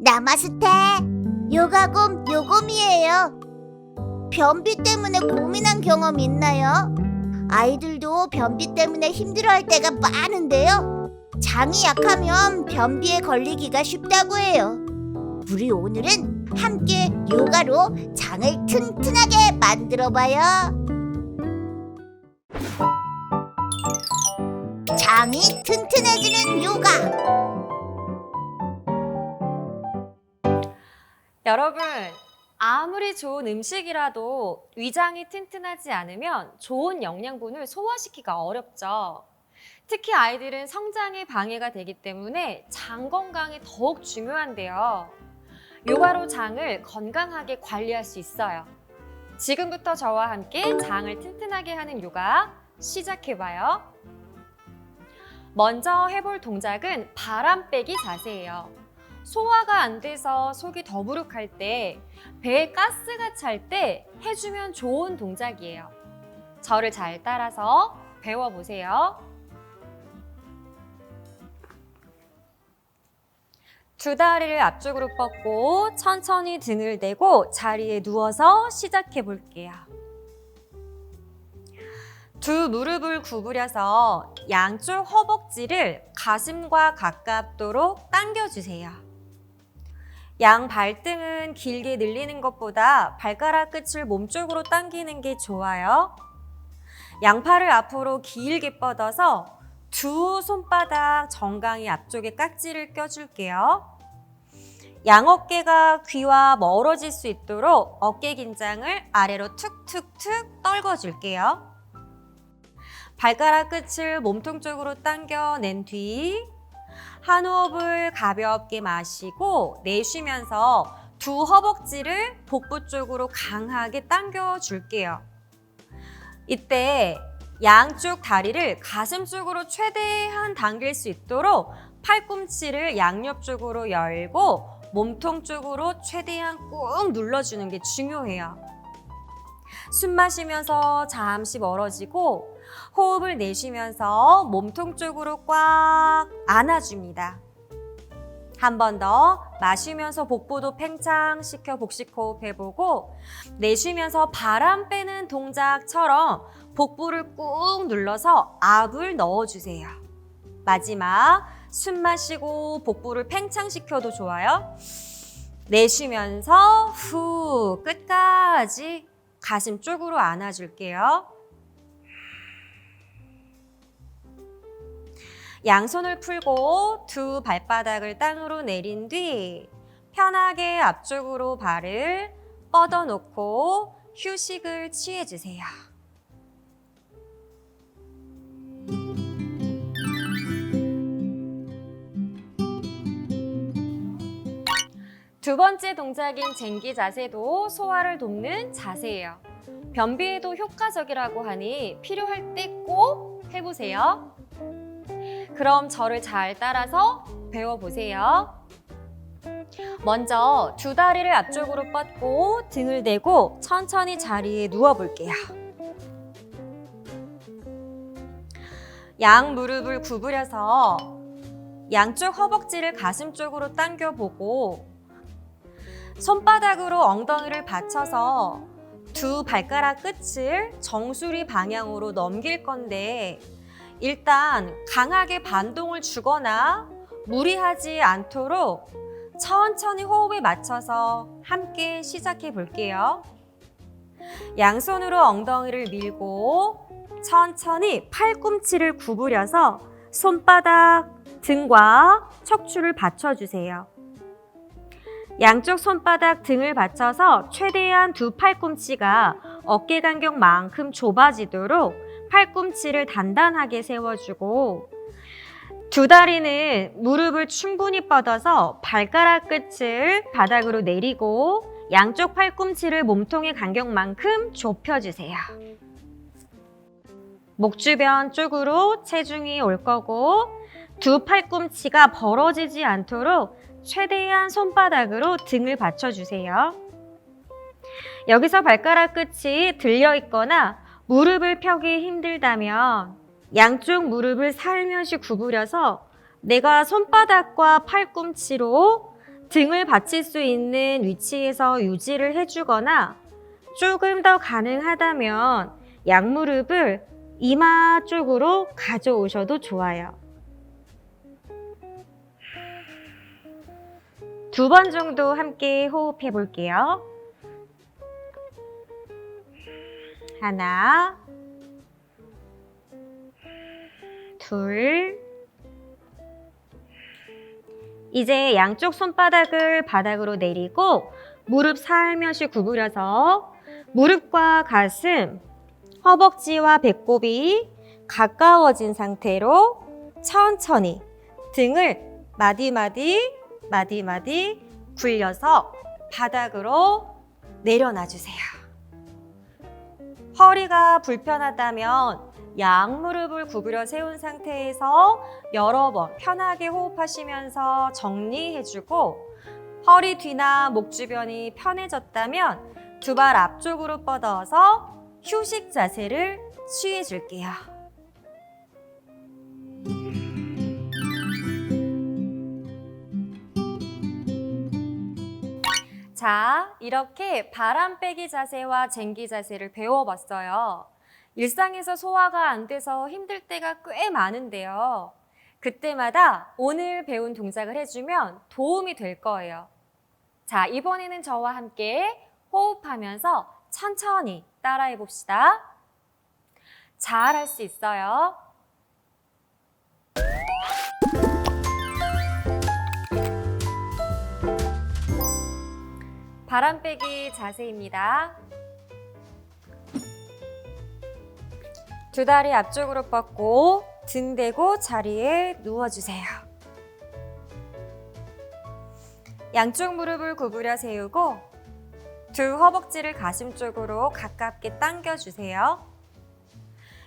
나마스테 요가곰 요곰이에요. 변비 때문에 고민한 경험 있나요? 아이들도 변비 때문에 힘들어할 때가 많은데요. 장이 약하면 변비에 걸리기가 쉽다고 해요. 우리 오늘은 함께 요가로 장을 튼튼하게 만들어 봐요. 장이 튼튼해지는 요가. 여러분, 아무리 좋은 음식이라도 위장이 튼튼하지 않으면 좋은 영양분을 소화시키기가 어렵죠. 특히 아이들은 성장에 방해가 되기 때문에 장 건강이 더욱 중요한데요. 요가로 장을 건강하게 관리할 수 있어요. 지금부터 저와 함께 장을 튼튼하게 하는 요가 시작해봐요. 먼저 해볼 동작은 바람 빼기 자세예요. 소화가 안 돼서 속이 더부룩할 때, 배에 가스가 찰 때 해주면 좋은 동작이에요. 저를 잘 따라서 배워보세요. 두 다리를 앞쪽으로 뻗고 천천히 등을 대고 자리에 누워서 시작해 볼게요. 두 무릎을 구부려서 양쪽 허벅지를 가슴과 가깝도록 당겨주세요. 양 발등은 길게 늘리는 것보다 발가락 끝을 몸쪽으로 당기는 게 좋아요. 양팔을 앞으로 길게 뻗어서 두 손바닥 정강이 앞쪽에 깍지를 껴줄게요. 양 어깨가 귀와 멀어질 수 있도록 어깨 긴장을 아래로 툭툭툭 떨궈줄게요. 발가락 끝을 몸통 쪽으로 당겨낸 뒤 한 호흡을 가볍게 마시고 내쉬면서 두 허벅지를 복부 쪽으로 강하게 당겨 줄게요. 이때 양쪽 다리를 가슴 쪽으로 최대한 당길 수 있도록 팔꿈치를 양옆 쪽으로 열고 몸통 쪽으로 최대한 꾹 눌러주는 게 중요해요. 숨 마시면서 잠시 멀어지고 호흡을 내쉬면서 몸통 쪽으로 꽉 안아줍니다. 한 번 더 마시면서 복부도 팽창시켜 복식 호흡 해보고 내쉬면서 바람 빼는 동작처럼 복부를 꾹 눌러서 압을 넣어주세요. 마지막 숨 마시고 복부를 팽창시켜도 좋아요. 내쉬면서 후 끝까지 가슴 쪽으로 안아줄게요. 양손을 풀고 두 발바닥을 땅으로 내린 뒤 편하게 앞쪽으로 발을 뻗어 놓고 휴식을 취해 주세요. 두 번째 동작인 쟁기 자세도 소화를 돕는 자세예요. 변비에도 효과적이라고 하니 필요할 때 꼭 해보세요. 그럼 저를 잘 따라서 배워보세요. 먼저 두 다리를 앞쪽으로 뻗고 등을 대고 천천히 자리에 누워볼게요. 양 무릎을 구부려서 양쪽 허벅지를 가슴 쪽으로 당겨보고 손바닥으로 엉덩이를 받쳐서 두 발가락 끝을 정수리 방향으로 넘길 건데 일단 강하게 반동을 주거나 무리하지 않도록 천천히 호흡에 맞춰서 함께 시작해 볼게요. 양손으로 엉덩이를 밀고 천천히 팔꿈치를 구부려서 손바닥, 등과 척추를 받쳐주세요. 양쪽 손바닥 등을 받쳐서 최대한 두 팔꿈치가 어깨 간격만큼 좁아지도록 팔꿈치를 단단하게 세워주고 두 다리는 무릎을 충분히 뻗어서 발가락 끝을 바닥으로 내리고 양쪽 팔꿈치를 몸통의 간격만큼 좁혀주세요. 목 주변 쪽으로 체중이 올 거고 두 팔꿈치가 벌어지지 않도록 최대한 손바닥으로 등을 받쳐주세요. 여기서 발가락 끝이 들려 있거나 무릎을 펴기 힘들다면 양쪽 무릎을 살며시 구부려서 내가 손바닥과 팔꿈치로 등을 받칠 수 있는 위치에서 유지를 해주거나 조금 더 가능하다면 양무릎을 이마 쪽으로 가져오셔도 좋아요. 두 번 정도 함께 호흡해 볼게요. 하나, 둘, 이제 양쪽 손바닥을 바닥으로 내리고 무릎 살며시 구부려서 무릎과 가슴, 허벅지와 배꼽이 가까워진 상태로 천천히 등을 마디마디, 마디마디 굴려서 바닥으로 내려놔 주세요. 허리가 불편하다면 양무릎을 구부려 세운 상태에서 여러 번 편하게 호흡하시면서 정리해주고 허리 뒤나 목 주변이 편해졌다면 두 발 앞쪽으로 뻗어서 휴식 자세를 취해줄게요. 자, 이렇게 바람 빼기 자세와 쟁기 자세를 배워봤어요. 일상에서 소화가 안 돼서 힘들 때가 꽤 많은데요. 그때마다 오늘 배운 동작을 해주면 도움이 될 거예요. 자, 이번에는 저와 함께 호흡하면서 천천히 따라해 봅시다. 잘 할 수 있어요. 바람 빼기 자세입니다. 두 다리 앞쪽으로 뻗고 등 대고 자리에 누워주세요. 양쪽 무릎을 구부려 세우고 두 허벅지를 가슴 쪽으로 가깝게 당겨주세요.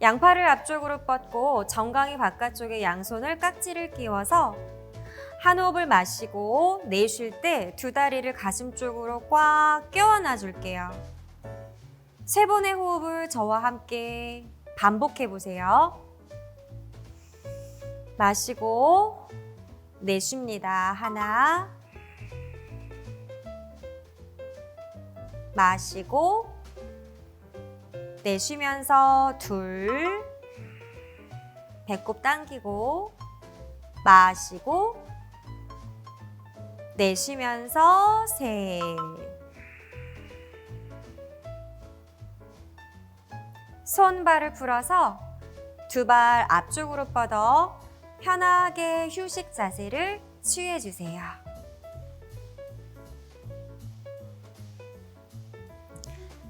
양팔을 앞쪽으로 뻗고 정강이 바깥쪽에 양손을 깍지를 끼워서 한 호흡을 마시고 내쉴 때 두 다리를 가슴 쪽으로 꽉 껴안아 줄게요. 세 번의 호흡을 저와 함께 반복해 보세요. 마시고 내쉽니다. 하나. 마시고 내쉬면서 둘. 배꼽 당기고 마시고 내쉬면서 셋. 손발을 풀어서 두 발 앞쪽으로 뻗어 편하게 휴식 자세를 취해 주세요.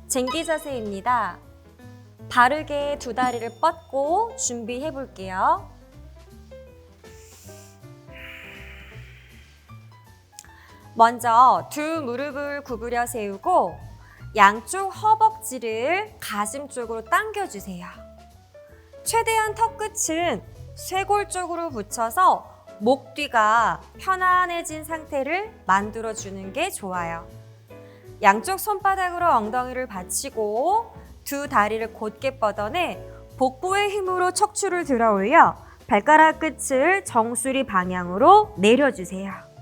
쟁기 자세입니다. 바르게 두 다리를 뻗고 준비해 볼게요. 먼저 두 무릎을 구부려 세우고 양쪽 허벅지를 가슴 쪽으로 당겨주세요. 최대한 턱 끝은 쇄골 쪽으로 붙여서 목 뒤가 편안해진 상태를 만들어주는 게 좋아요. 양쪽 손바닥으로 엉덩이를 받치고 두 다리를 곧게 뻗어내 복부의 힘으로 척추를 들어 올려 발가락 끝을 정수리 방향으로 내려주세요.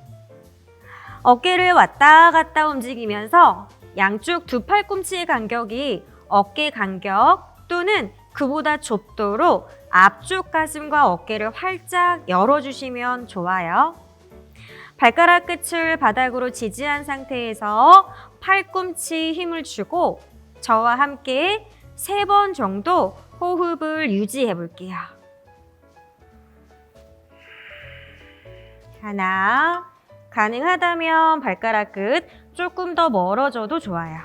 어깨를 왔다 갔다 움직이면서 양쪽 두 팔꿈치의 간격이 어깨 간격 또는 그보다 좁도록 앞쪽 가슴과 어깨를 활짝 열어주시면 좋아요. 발가락 끝을 바닥으로 지지한 상태에서 팔꿈치 힘을 주고 저와 함께 세 번 정도 호흡을 유지해 볼게요. 하나, 가능하다면 발가락 끝 조금 더 멀어져도 좋아요.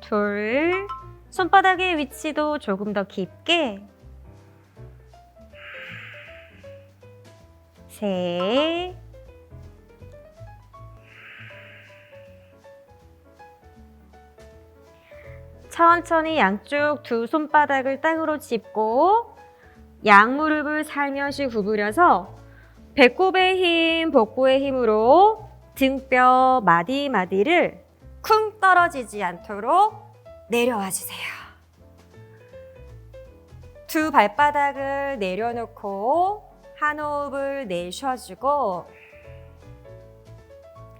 둘, 손바닥의 위치도 조금 더 깊게. 셋, 천천히 양쪽 두 손바닥을 땅으로 짚고 양무릎을 살며시 구부려서 배꼽의 힘, 복부의 힘으로 등뼈 마디마디를 쿵 떨어지지 않도록 내려와 주세요. 두 발바닥을 내려놓고 한 호흡을 내쉬어주고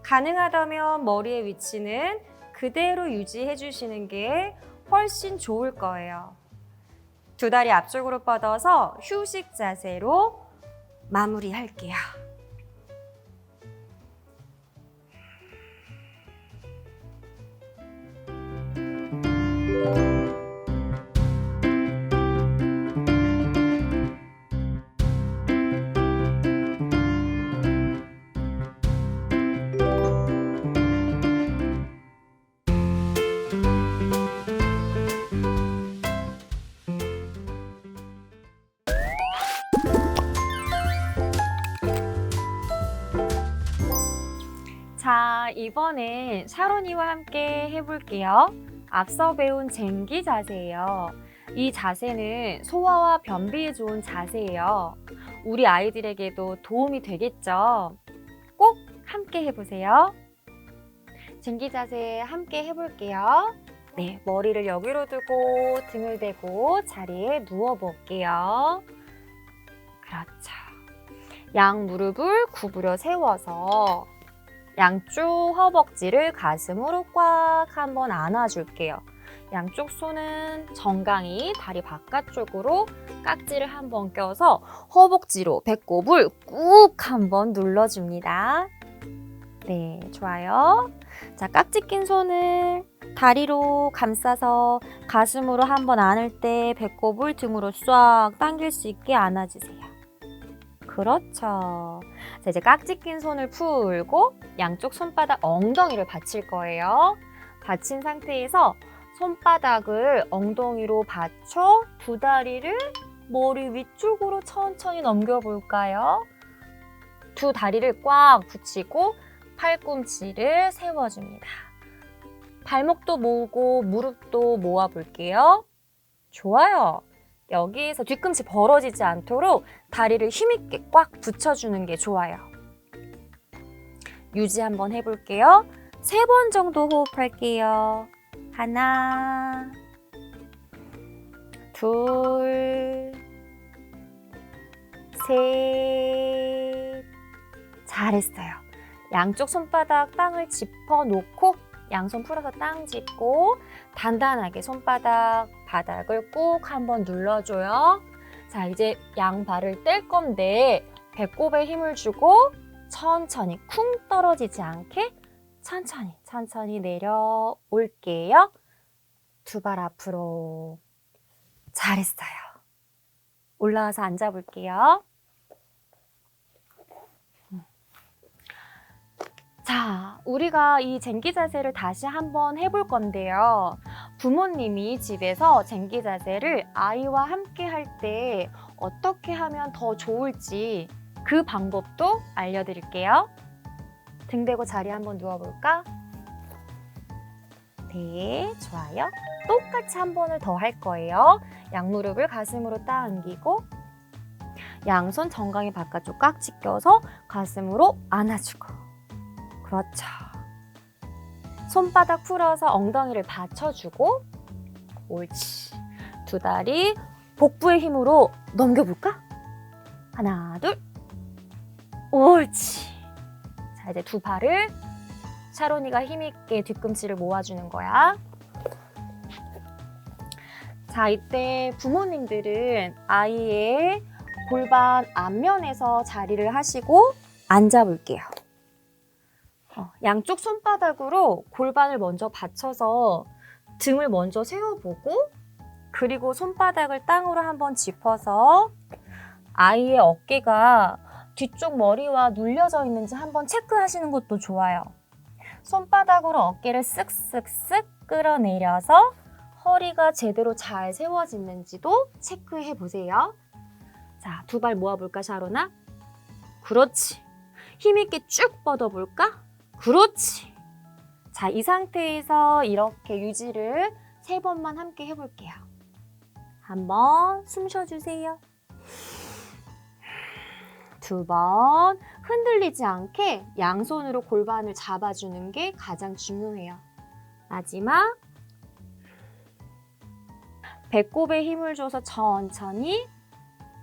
가능하다면 머리의 위치는 그대로 유지해 주시는 게 훨씬 좋을 거예요. 두 다리 앞쪽으로 뻗어서 휴식 자세로 마무리할게요. 이번엔 샤로니와 함께 해볼게요. 앞서 배운 쟁기 자세예요. 이 자세는 소화와 변비에 좋은 자세예요. 우리 아이들에게도 도움이 되겠죠? 꼭 함께 해보세요. 쟁기 자세 함께 해볼게요. 네, 머리를 여기로 두고 등을 대고 자리에 누워볼게요. 그렇죠. 양 무릎을 구부려 세워서 양쪽 허벅지를 가슴으로 꽉 한번 안아줄게요. 양쪽 손은 정강이 다리 바깥쪽으로 깍지를 한번 껴서 허벅지로 배꼽을 꾹 한번 눌러줍니다. 네, 좋아요. 자, 깍지 낀 손을 다리로 감싸서 가슴으로 한번 안을 때 배꼽을 등으로 싹 당길 수 있게 안아주세요. 그렇죠. 자, 이제 깍지 낀 손을 풀고 양쪽 손바닥 엉덩이를 받칠 거예요. 받친 상태에서 손바닥을 엉덩이로 받쳐 두 다리를 머리 위쪽으로 천천히 넘겨볼까요? 두 다리를 꽉 붙이고 팔꿈치를 세워줍니다. 발목도 모으고 무릎도 모아볼게요. 좋아요. 여기에서 뒤꿈치 벌어지지 않도록 다리를 힘있게 꽉 붙여주는 게 좋아요. 유지 한번 해볼게요. 세 번 정도 호흡할게요. 하나, 둘, 셋. 잘했어요. 양쪽 손바닥 땅을 짚어 놓고 양손 풀어서 땅 짚고 단단하게 손바닥 바닥을 꾹 한번 눌러줘요. 자, 이제 양발을 뗄 건데 배꼽에 힘을 주고 천천히 쿵 떨어지지 않게 천천히 천천히 내려올게요. 두 발 앞으로. 잘했어요. 올라와서 앉아볼게요. 자, 우리가 이 쟁기 자세를 다시 한번 해볼 건데요. 부모님이 집에서 쟁기 자세를 아이와 함께 할 때 어떻게 하면 더 좋을지 그 방법도 알려드릴게요. 등 대고 자리 한번 누워볼까? 네, 좋아요. 똑같이 한 번을 더 할 거예요. 양무릎을 가슴으로 당기고 양손 정강이 바깥쪽 깍지 껴서 가슴으로 안아주고 그렇죠. 손바닥 풀어서 엉덩이를 받쳐주고 옳지. 두 다리 복부의 힘으로 넘겨볼까? 하나, 둘. 옳지. 자, 이제 두 발을 샤로니가 힘있게 뒤꿈치를 모아주는 거야. 자, 이때 부모님들은 아이의 골반 앞면에서 자리를 하시고 앉아볼게요. 어, 양쪽 손바닥으로 골반을 먼저 받쳐서 등을 먼저 세워보고 그리고 손바닥을 땅으로 한번 짚어서 아이의 어깨가 뒤쪽 머리와 눌려져 있는지 한번 체크하시는 것도 좋아요. 손바닥으로 어깨를 쓱쓱쓱 끌어내려서 허리가 제대로 잘 세워지는지도 체크해 보세요. 자, 두 발 모아볼까, 샤로나? 그렇지. 힘있게 쭉 뻗어볼까? 그렇지. 자, 이 상태에서 이렇게 유지를 세 번만 함께 해볼게요. 한번 숨 쉬어주세요. 두 번 흔들리지 않게 양손으로 골반을 잡아주는 게 가장 중요해요. 마지막 배꼽에 힘을 줘서 천천히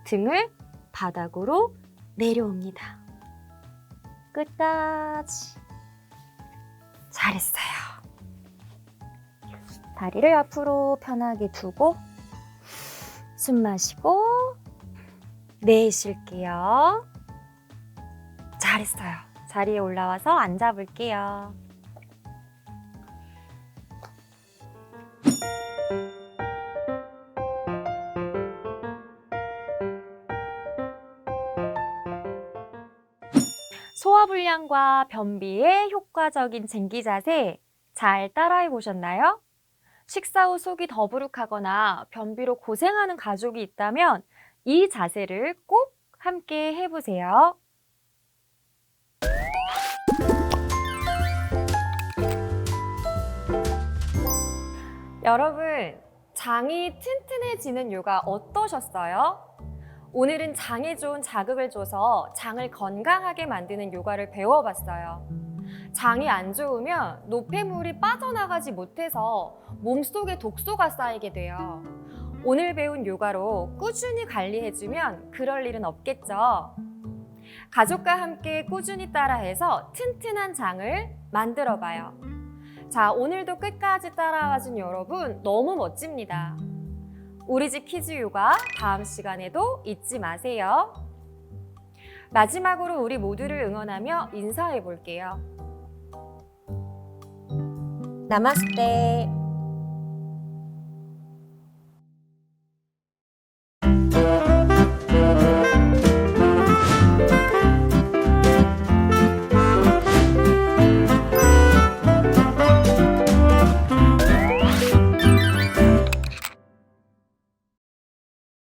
등을 바닥으로 내려옵니다. 끝까지. 잘했어요. 다리를 앞으로 편하게 두고 숨 마시고 내쉴게요. 잘했어요. 자리에 올라와서 앉아 볼게요. 소화불량과 변비에 효과적인 쟁기 자세 잘 따라해 보셨나요? 식사 후 속이 더부룩하거나 변비로 고생하는 가족이 있다면 이 자세를 꼭 함께 해보세요. 여러분, 장이 튼튼해지는 요가 어떠셨어요? 오늘은 장에 좋은 자극을 줘서 장을 건강하게 만드는 요가를 배워봤어요. 장이 안 좋으면 노폐물이 빠져나가지 못해서 몸속에 독소가 쌓이게 돼요. 오늘 배운 요가로 꾸준히 관리해주면 그럴 일은 없겠죠. 가족과 함께 꾸준히 따라해서 튼튼한 장을 만들어 봐요. 자, 오늘도 끝까지 따라와 준 여러분 너무 멋집니다. 우리 집 키즈 요가 다음 시간에도 잊지 마세요. 마지막으로 우리 모두를 응원하며 인사해 볼게요. 나마스테.